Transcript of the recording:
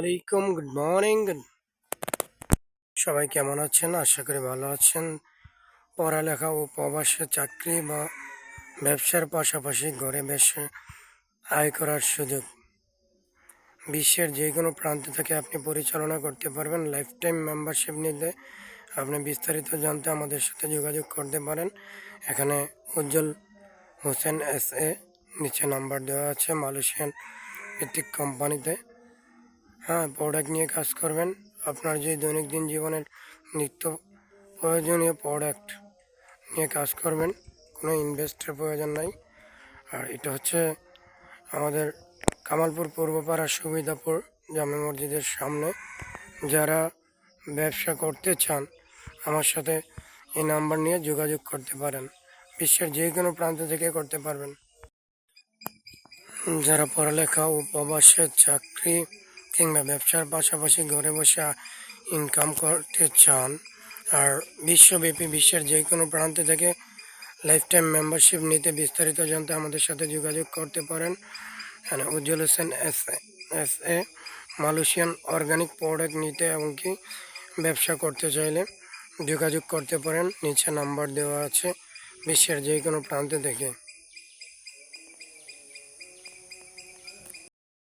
আলাইকুম good morning সবাই কেমন আছেন? আশা করি ভালো আছেন। পড়ালেখা ও প্রবাসে চাকরি বা ব্যবসার পাশাপাশি ঘরে বসে আয় করার সুযোগ। বিশ্বের যে কোনো প্রান্ত থেকে আপনি পরিচালনা করতে পারবেন লাইফ টাইম মেম্বারশিপ নিতে। আপনি বিস্তারিত জানতে আমাদের সাথে যোগাযোগ করতে পারেন। এখানে উজ্জ্বল হোসেন এস এ, নিচে নাম্বার দেওয়া আছে মালয়েশিয়ান ভিত্তিক কোম্পানিতে। হ্যাঁ প্রোডাক্ট নিয়ে কাজ করবেন। আপনার যে দৈনন্দিন জীবনের নিত্য প্রয়োজনীয় প্রোডাক্ট নিয়ে কাজ করবেন, কোনো ইনভেস্টের প্রয়োজন নাই। আর এটা হচ্ছে আমাদের কামালপুর পূর্বপাড়া সুবিধাপুর জামে মসজিদের সামনে। যারা ব্যবসা করতে চান, আমার সাথে এই নাম্বার নিয়ে যোগাযোগ করতে পারেন। বিশ্বের যে কোনো প্রান্ত থেকে করতে পারবেন। যারা পড়ালেখা ও প্রবাসের চাকরি কিংবা ব্যবসার পাশাপাশি ঘরে বসে ইনকাম করতে চান, আর বিশ্বব্যাপী বিশ্বের যে কোনো প্রান্ত থেকে লাইফ টাইম মেম্বারশিপ নিতে বিস্তারিত জানতে আমাদের সাথে যোগাযোগ করতে পারেন। এখানে Ujjwal Hossain S S A, Malaysian organic product নিতে এমনকি ব্যবসা করতে চাইলে যোগাযোগ করতে পারেন। নিচে নাম্বার দেওয়া আছে বিশ্বের যে কোনো প্রান্ত থেকে।